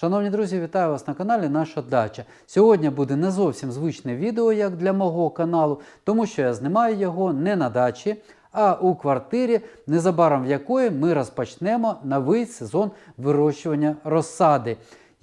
Шановні друзі, вітаю вас на каналі Наша Дача. Сьогодні буде не зовсім звичне відео, як для мого каналу, тому що я знімаю його не на дачі, а у квартирі, незабаром в якої ми розпочнемо новий сезон вирощування розсади.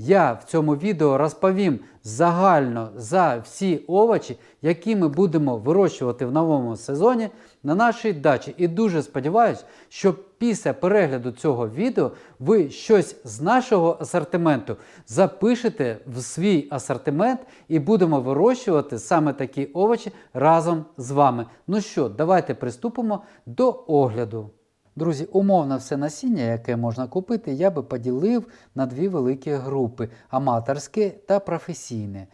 Я в цьому відео розповім загально за всі овочі, які ми будемо вирощувати в новому сезоні на нашій дачі. І дуже сподіваюся, що після перегляду цього відео ви щось з нашого асортименту запишете в свій асортимент і будемо вирощувати саме такі овочі разом з вами. Ну що, давайте приступимо до огляду. Друзі, умовно все насіння, яке можна купити, я би поділив на дві великі групи аматорське та професійне.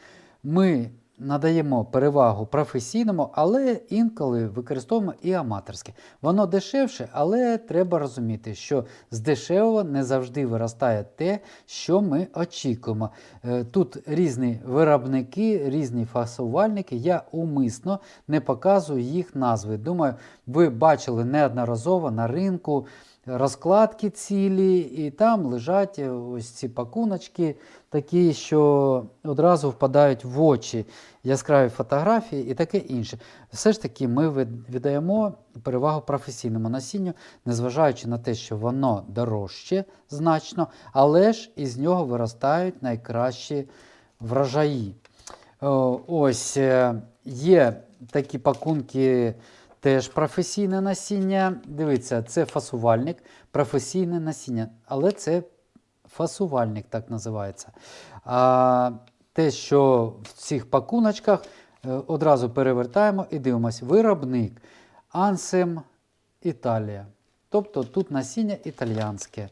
Ми надаємо перевагу професійному, але інколи використовуємо і аматорське. Воно дешевше, але треба розуміти, що з дешевого не завжди виростає те, що ми очікуємо. Е, Тут різні виробники, різні фасувальники. Я умисно не показую їх назви. Думаю, ви бачили неодноразово на ринку розкладки цілі, і там лежать ось ці пакуночки, такі, що одразу впадають в очі яскраві фотографії і таке інше. Все ж таки, ми віддаємо перевагу професійному насінню, незважаючи на те, що воно дорожче значно, але ж із нього виростають найкращі врожаї. Ось е, є такі пакунки, теж професійне насіння. Дивіться, це фасувальник, професійне насіння, але це фасувальник так називається. А те, що в цих пакуночках е, одразу перевертаємо і дивимося. Виробник Ансем Італія. Тобто тут насіння італіянське.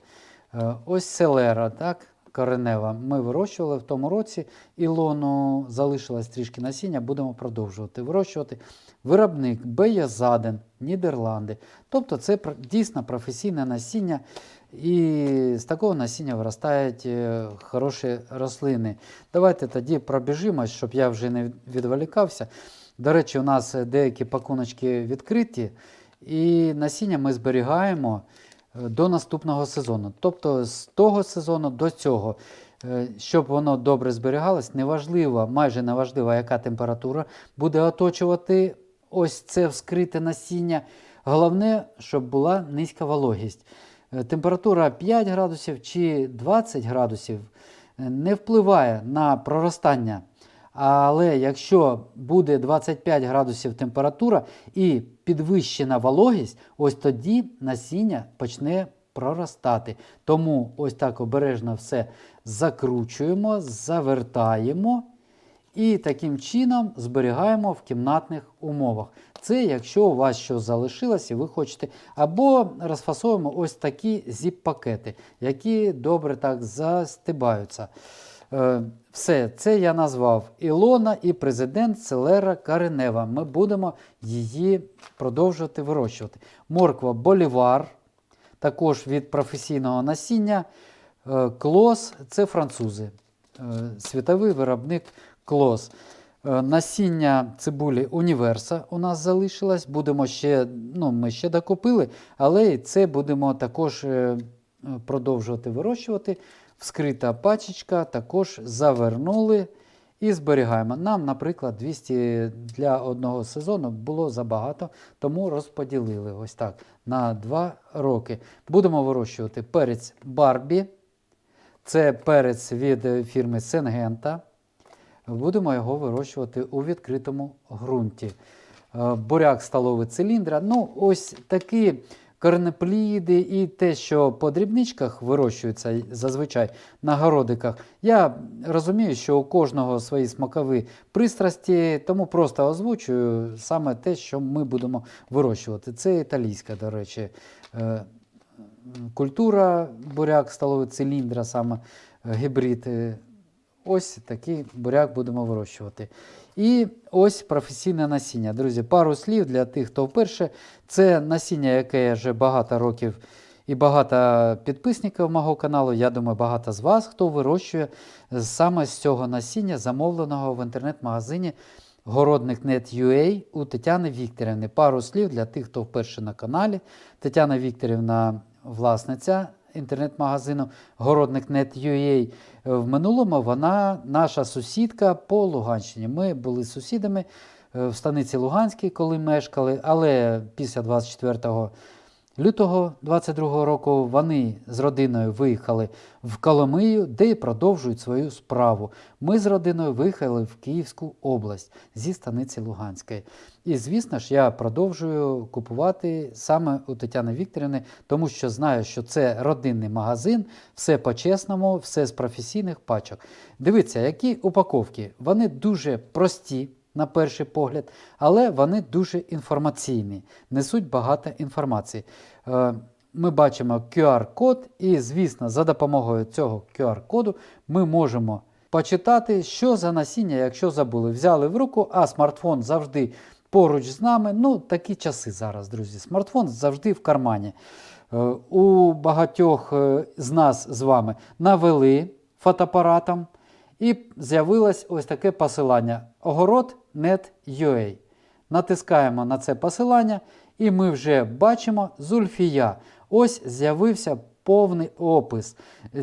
Е, Ось селера, так, коренева. Ми вирощували в тому році. Ілону залишилось трішки насіння, будемо продовжувати вирощувати. Виробник Беязаден, Нідерланди. Тобто це дійсно професійне насіння. І з такого насіння виростають е, хороші рослини. Давайте тоді пробіжимось, щоб я вже не відволікався. До речі, у нас е, деякі пакуночки відкриті, і насіння ми зберігаємо до наступного сезону. Тобто з того сезону до цього. Е, Щоб воно добре зберігалось, неважливо, майже неважливо, яка температура буде оточувати ось це вскрите насіння. Головне, щоб була низька вологість. Е, Температура 5 градусів чи 20 градусів е, не впливає на проростання. Але якщо буде 25 градусів температура і підвищена вологість, ось тоді насіння почне проростати. Тому ось так обережно все закручуємо, завертаємо і таким чином зберігаємо в кімнатних умовах. Це якщо у вас щось залишилось і ви хочете, або розфасовуємо ось такі зіп-пакети, які добре так застибаються. Е, Все, це я назвав Ілона і президент Селера Каренева. Ми будемо її продовжувати вирощувати. Морква Болівар, також від професійного насіння. Е, Клос це французи. Е, Світовий виробник Клос. Насіння цибулі Універса у нас залишилось. Будемо ще, ну, ми ще докупили, але це будемо також продовжувати вирощувати. Вскрита пачечка, також завернули і зберігаємо. Нам, наприклад, 200 для одного сезону було забагато, тому розподілили ось так на 2 роки. Будемо вирощувати перець Барбі. Це перець від е, фірми Сенгента. Будемо його вирощувати у відкритому ґрунті. Е, Буряк столовий циліндра. Ну, ось такі корнепліди і те, що по дрібничках вирощується зазвичай на городиках. Я розумію, що у кожного свої смакові пристрасті, тому просто озвучую саме те, що ми будемо вирощувати. Це італійська, до речі, е, культура буряк столовий циліндра, саме гібрид. е, Ось такий буряк будемо вирощувати. І ось професійне насіння. Друзі, пару слів для тих, хто вперше. Це насіння, яке я вже багато років і багато підписників мого каналу. Я думаю, багато з вас, хто вирощує саме з цього насіння, замовленого в інтернет-магазині Городник.net.ua у Тетяни Вікторівни. Пару слів для тих, хто вперше на каналі. Тетяна Вікторівна власниця інтернет-магазину Городник.net.ua. В минулому вона наша сусідка по Луганщині. Ми були сусідами е, в станиці Луганській, коли мешкали, але після 24 лютого 22 року вони з родиною виїхали в Коломию, де і продовжують свою справу. Ми з родиною виїхали в Київську область зі станиці Луганської. І звісно ж, я продовжую купувати саме у Тетяни Вікторівни, тому що знаю, що це родинний магазин, все по-чесному, все з професійних пачок. Дивіться, які упаковки. Вони дуже прості. На перший погляд, але вони дуже інформаційні, несуть багато інформації. Е, Ми бачимо QR-код, і, звісно, за допомогою цього QR-коду ми можемо почитати, що за насіння, якщо забули. Взяли в руку, а смартфон завжди поруч з нами. Ну, такі часи зараз, друзі. Смартфон завжди в кармані. Е, У багатьох е, з нас з вами навели фотоапаратом. І з'явилось ось таке посилання огород.net.ua. Натискаємо на це посилання, і ми вже бачимо Зульфія. Ось з'явився повний опис.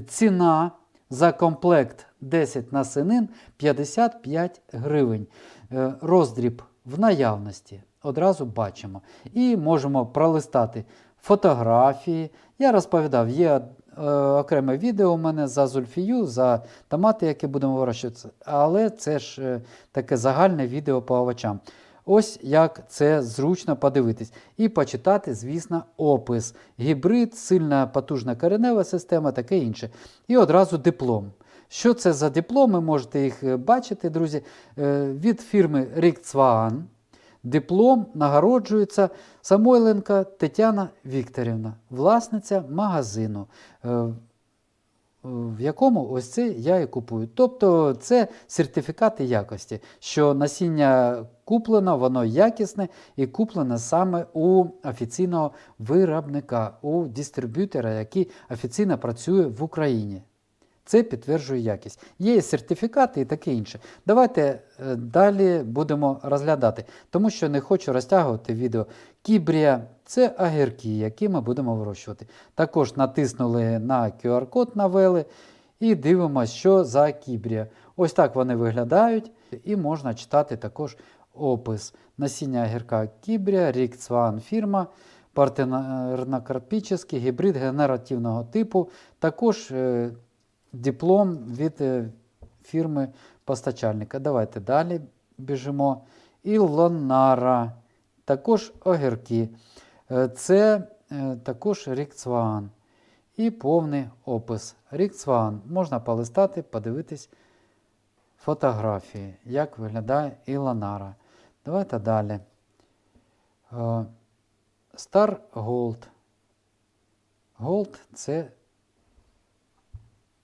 Ціна за комплект 10 насенин 55 гривень. Е, Роздріб в наявності. Одразу бачимо. І можемо пролистати фотографії. Я розповідав, є окреме відео у мене за зульфію, за томати, які будемо вирощувати, але це ж е, таке загальне відео по овочам. Ось як це зручно подивитись. І почитати, звісно, опис. Гібрид, сильна потужна коренева система, таке інше. І одразу диплом. Що це за дипломи? Можете їх е, бачити, друзі. Е, Від фірми Рікцваан. Диплом нагороджується Самойленка Тетяна Вікторівна, власниця магазину, е, в якому ось це я і купую. Тобто це сертифікати якості, що насіння куплено, воно якісне і куплене саме у офіційного виробника, у дистриб'ютора, який офіційно працює в Україні. Це підтверджує якість. Є сертифікати і таке інше. Давайте е, далі будемо розглядати, тому що не хочу розтягувати відео. Кібрія це огірки, які ми будемо вирощувати. Також натиснули на QR-код, навели і дивимося, що за кібрія. Ось так вони виглядають, і можна читати також опис. Насіння огірка кібрія, рік Цван фірма, партенерно-карпічний гібрид генеративного типу. Також е, диплом від е, фірми постачальника. Давайте далі біжимо. Ілонара, також огірки. Е, Це е, також Рікцван. І повний опис. Рікцван. Можна полистати, подивитись фотографії, як виглядає Ілонара. Давайте далі. Star Gold. Gold це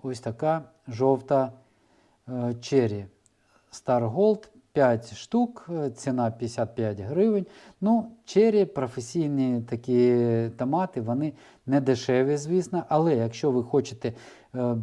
ось така жовта е, чері. Star Gold 5 штук, е, ціна 55 гривень. Ну, чері, професійні такі томати, вони не дешеві, звісно, але якщо ви хочете е,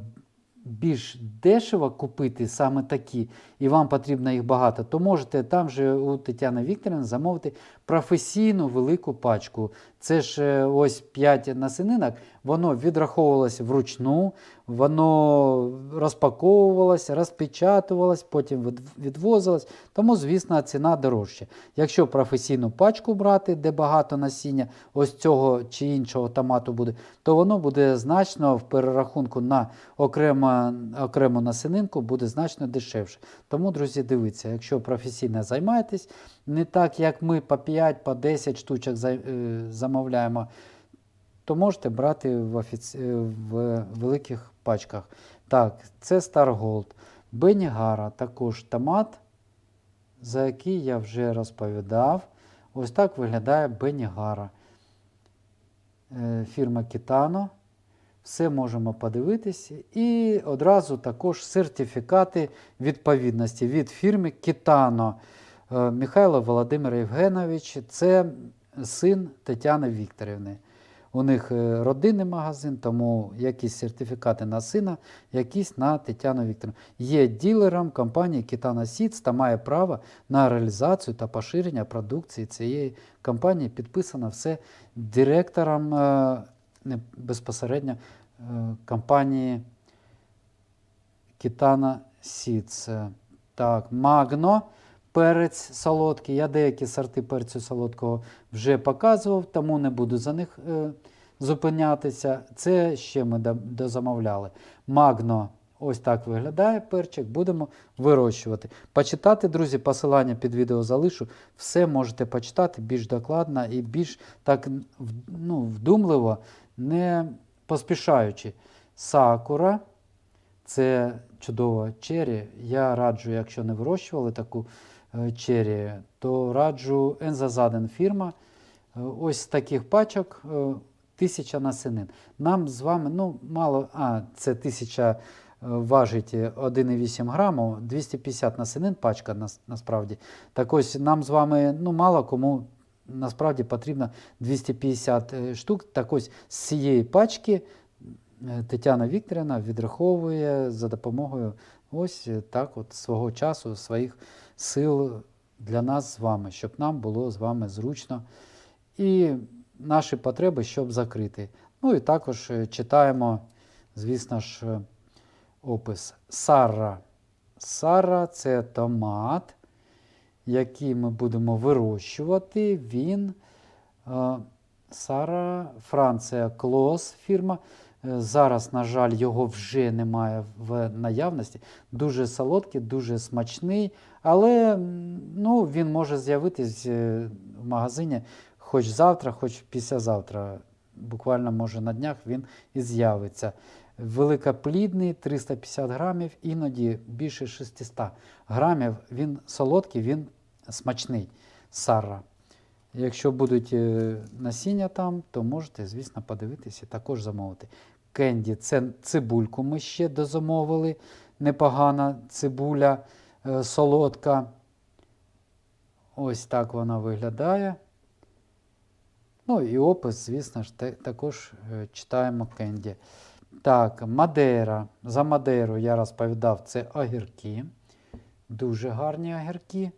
більш дешево купити саме такі, і вам потрібно їх багато, то можете там же у Тетяни Вікторівни замовити професійну велику пачку. Це ж ось 5 насининок, воно відраховувалося вручну, воно розпаковувалося, розпечатувалось, потім відвозилось. Тому, звісно, ціна дорожча. Якщо професійну пачку брати, де багато насіння, ось цього чи іншого томату буде, то воно буде значно в перерахунку на окремо, окрему насінинку буде значно дешевше. Тому, друзі, дивіться, якщо професійно займаєтесь, не так як ми по 5, по 10 штучок е, замовляємо, то можете брати в, офіці... е, в великих пачках. Так, це Star Gold. Бенігара також томат, за який я вже розповідав. Ось так виглядає Бенігара. Е, Фірма Кітано. Все можемо подивитися. І одразу також сертифікати відповідності від фірми Кітано. Е, Михайло Володимир Євгенович, це син Тетяни Вікторівни. У них е, родинний магазин, тому якісь сертифікати на сина, якісь на Тетяну Вікторівну. Є ділером компанії Kitana Seeds та має право на реалізацію та поширення продукції цієї компанії. Підписано все директором е, не безпосередньо компанії Кітана Сіц. Так, Магно, перець солодкий. Я деякі сорти перцю солодкого вже показував, тому не буду за них е, зупинятися. Це ще ми до- дозамовляли. Магно, ось так виглядає перчик, будемо вирощувати. Почитати, друзі, посилання під відео залишу. Все можете почитати більш докладно і більш так ну, вдумливо, не поспішаючи. Сакура. Це чудова чері. Я раджу, якщо не вирощували таку е, то раджу Ензазаден фірма. Е, Ось таких пачок е, тисяча насенин. Нам з вами, ну, мало, а, це тисяча важить 1,8 граму, 250 насенин пачка нас- насправді. Так ось нам з вами ну, мало кому насправді потрібно 250 е, штук. Так ось з цієї пачки Тетяна Вікторівна відраховує за допомогою ось так от свого часу, своїх сил для нас з вами, щоб нам було з вами зручно і наші потреби, щоб закрити. Ну і також е, читаємо, звісно ж, е, опис Сара. Сара це томат, який ми будемо вирощувати. Він е, Сара, Франція, Клос фірма. Зараз, на жаль, його вже немає в наявності. Дуже солодкий, дуже смачний, але ну, він може з'явитись е, в магазині хоч завтра, хоч післязавтра. Буквально, може, на днях він і з'явиться. Великоплідний, 350 грамів, іноді більше 600 грамів. Він солодкий, він смачний. Сара. Якщо будуть е, насіння там, то можете, звісно, подивитися і також замовити. Кенді це цибульку ми ще дозамовили. Непогана цибуля солодка. Ось так вона виглядає. Ну і опис, звісно ж, також е, читаємо Кенді. Так, Мадейра. За Мадейру я розповідав, це огірки. Дуже гарні огірки.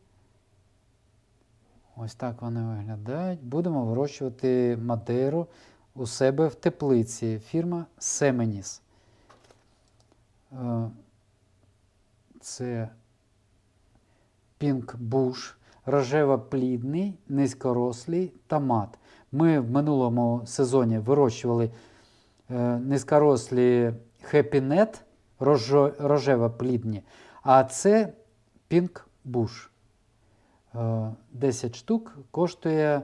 Ось так вони виглядають. Будемо вирощувати Мадейру у себе в теплиці. Фірма Семеніс. Е, Це Bush, рожево-плідний, низькорослий томат. Ми в минулому сезоні вирощували е, низькорослі рожо- рожево-плідні, а це Pink Bush. Е, 10 штук коштує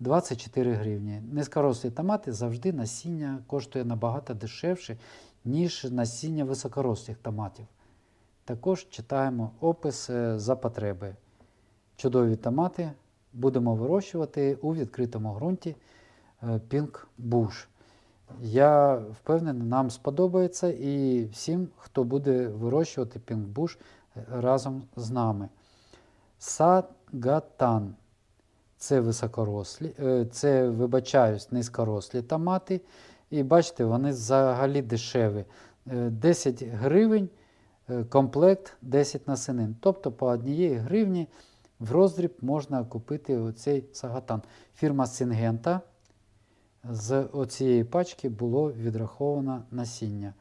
24 гривні. Низькорослі томати завжди насіння коштує набагато дешевше, ніж насіння високорослих томатів. Також читаємо опис за потреби. Чудові томати будемо вирощувати у відкритому ґрунті е, Pink Bush. Я впевнений, нам сподобається і всім, хто буде вирощувати Pink Bush е, разом з нами. Сагатан. Це високорослі, е, це, вибачаюсь, низькорослі томати. І бачите, вони взагалі дешеві. Е, 10 гривень комплект 10 насенин. Тобто по однієї гривні в роздріб можна купити оцей сагатан. Фірма Сингента з оцієї пачки було відраховано насіння.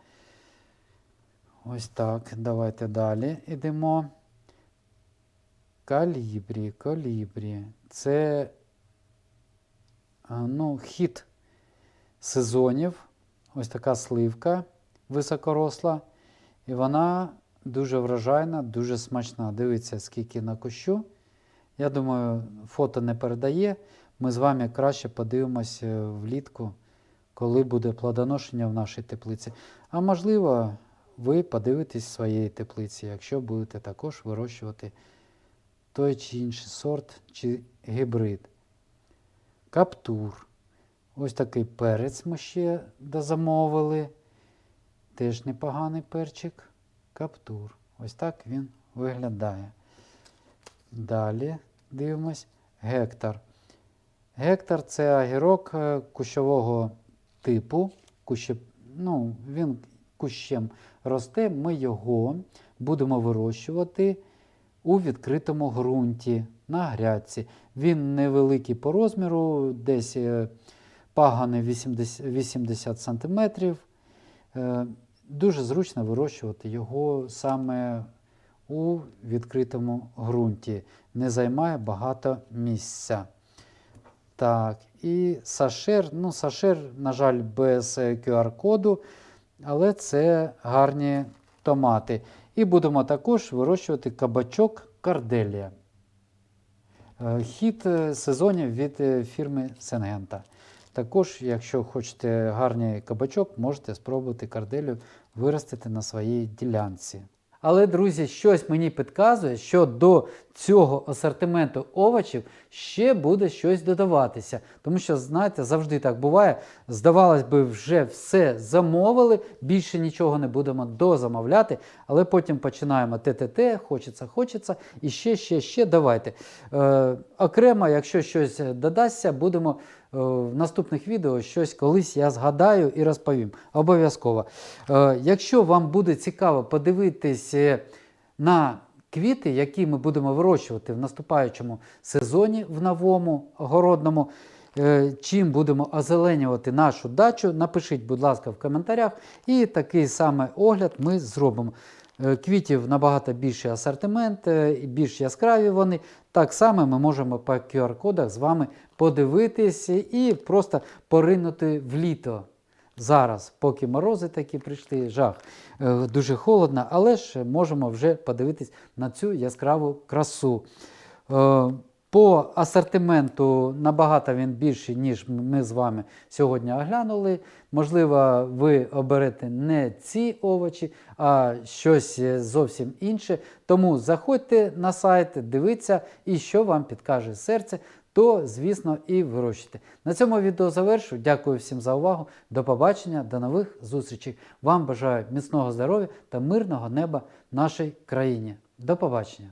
Ось так. Давайте далі йдемо. Калібрі, калібрі. Це ну, хід сезонів. Ось така сливка високоросла. І вона дуже вражайна, дуже смачна. Дивіться, скільки на кущу. Я думаю, фото не передає. Ми з вами краще подивимося влітку, коли буде плодоношення в нашій теплиці. А можливо, ви подивитесь своєї теплиці, якщо будете також вирощувати той чи інший сорт чи гібрид. Каптур. Ось такий перець ми ще дозамовили. Теж непоганий перчик. Каптур. Ось так він виглядає. Далі дивимось. Гектар. Гектар це огірок е, кущового типу. Куще, ну, він кущем росте. Ми його будемо вирощувати у відкритому ґрунті на грядці. Він невеликий по розміру, десь пагани 80, 80 см. Е, Дуже зручно вирощувати його саме у відкритому ґрунті, не займає багато місця. Так, і сашер, ну, сашер, на жаль, без е, QR-коду, але це гарні томати. І будемо також вирощувати кабачок Карделія. Е, Хід е, сезонів від е, фірми Сенгента. Також, якщо хочете гарний кабачок, можете спробувати карделю виростити на своїй ділянці. Але, друзі, щось мені підказує, що до цього асортименту овочів ще буде щось додаватися. Тому що, знаєте, завжди так буває. Здавалось би, вже все замовили, більше нічого не будемо дозамовляти, але потім починаємо ТТТ, хочеться, хочеться, і ще, ще, ще давайте. Е, окремо, якщо щось додасться, будемо в наступних відео щось колись я згадаю і розповім. Обов'язково. Е, якщо вам буде цікаво подивитись е, на квіти, які ми будемо вирощувати в наступаючому сезоні в новому городному, е, чим будемо озеленювати нашу дачу, напишіть, будь ласка, в коментарях, і такий саме огляд ми зробимо. Е, Квітів набагато більший асортимент, е, більш яскраві вони. Так само ми можемо по QR-кодах з вами подивитись і просто поринути в літо. Зараз, поки морози такі прийшли, жах, е, дуже холодно, але ж можемо вже подивитись на цю яскраву красу. Е, По асортименту набагато він більший, ніж ми з вами сьогодні оглянули. Можливо, ви оберете не ці овочі, а щось зовсім інше. Тому заходьте на сайт, дивіться, і що вам підкаже серце, то, звісно, і вирощуйте. На цьому відео завершу. Дякую всім за увагу. До побачення, до нових зустрічей. Вам бажаю міцного здоров'я та мирного неба нашій країні. До побачення!